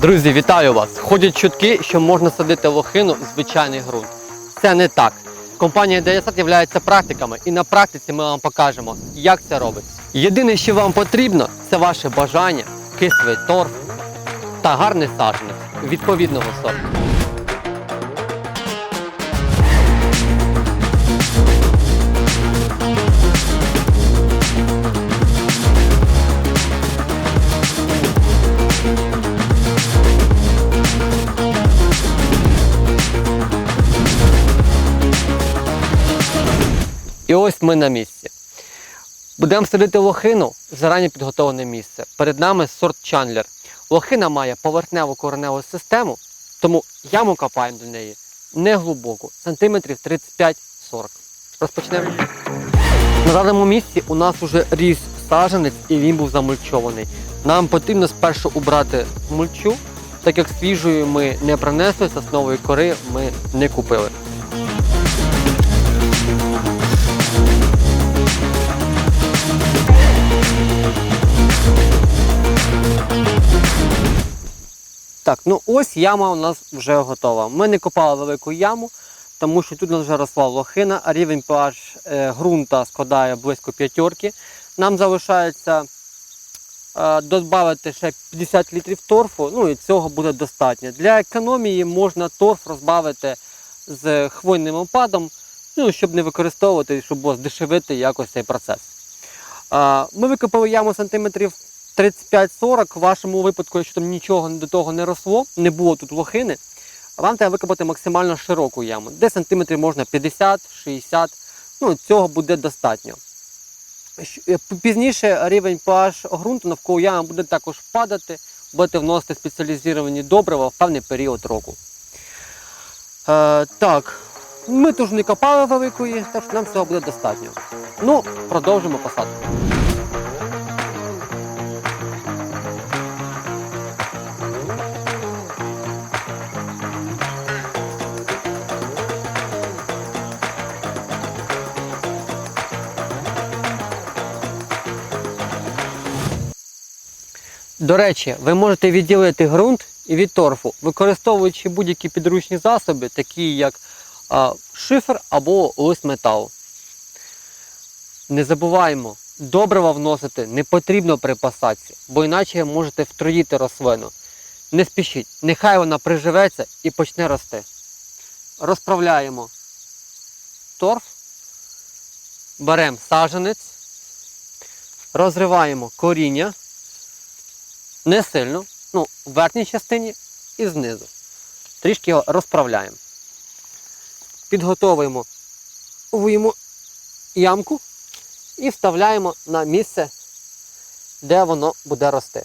Друзі, вітаю вас! Ходять чутки, що можна садити лохину в звичайний ґрунт. Це не так. Компанія Деясад є практиками, і на практиці ми вам покажемо, як це робиться. Єдине, що вам потрібно, це ваше бажання, кислий торф та гарний саджанець відповідного сорту. І ось ми на місці. Будемо садити лохину в зарані підготовлене місце. Перед нами сорт Чандлер. Лохина має поверхневу кореневу систему, тому яму копаємо до неї не глибоко, сантиметрів 35-40. Розпочнемо. На даному місці у нас вже ріс саджанець і він був замульчований. Нам потрібно спершу убрати мульчу, так як свіжої ми не принесли, соснової кори ми не купили. Так, ну ось яма у нас вже готова. Ми не копали велику яму, тому що тут у нас вже росла лохина, а рівень pH е, ґрунта складає близько п'ятерки. Нам залишається е, додати ще 50 літрів торфу, ну і цього буде достатньо. Для економії можна торф розбавити з хвойним опадом, ну, щоб не використовувати, щоб здешевити якось цей процес. Е, ми викопали яму сантиметрів 35-40, в вашому випадку, якщо там нічого до того не росло, не було тут лохини, вам треба викопати максимально широку яму. Де сантиметрів можна 50-60, ну цього буде достатньо. Е, Пізніше рівень pH ґрунту навколо ями буде також падати, будете вносити спеціалізовані добрива в певний період року. Е, так, ми тут не копали великої, так що нам цього буде достатньо. Ну, продовжимо посадку. До речі, ви можете відділити ґрунт і від торфу, використовуючи будь-які підручні засоби, такі як шифер або лист металу. Не забуваємо, добрива вносити не потрібно при посадці, бо іначе можете втроїти рослину. Не спішіть, нехай вона приживеться і почне рости. Розправляємо торф, беремо саженець, розриваємо коріння не сильно, ну, в верхній частині і знизу. Трішки його розправляємо. Підготовуємо вийму ямку і вставляємо на місце, де воно буде рости.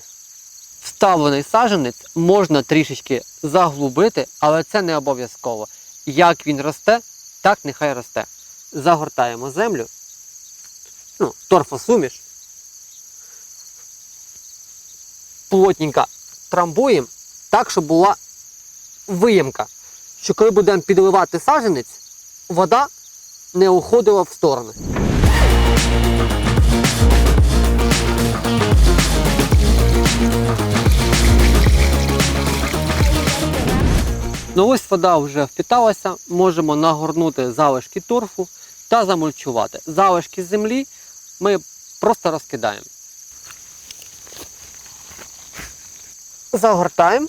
Вставлений саджанець можна трішечки заглубити, але це не обов'язково. Як він росте, так нехай росте. Загортаємо землю, ну, торфосуміш, плотненько трамбуємо так, щоб була виємка. Що коли будемо підливати саджанець, вода не уходила в сторони. Ну ось вода вже впіталася, можемо нагорнути залишки торфу та замульчувати. Залишки землі ми просто розкидаємо. Загортаємо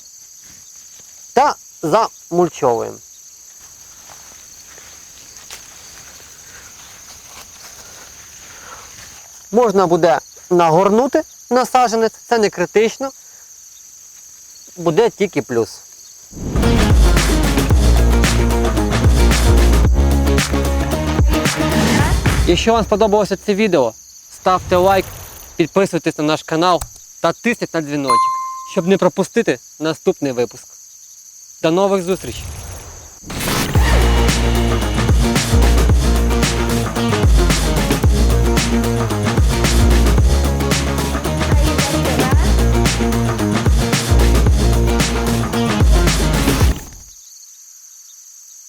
та замульчовуємо. Можна буде нагорнути на саджанець, це не критично, буде тільки плюс. Якщо вам сподобалося це відео, ставте лайк, підписуйтесь на наш канал та тисніть на дзвіночок, щоб не пропустити наступний випуск. До нових зустрічей!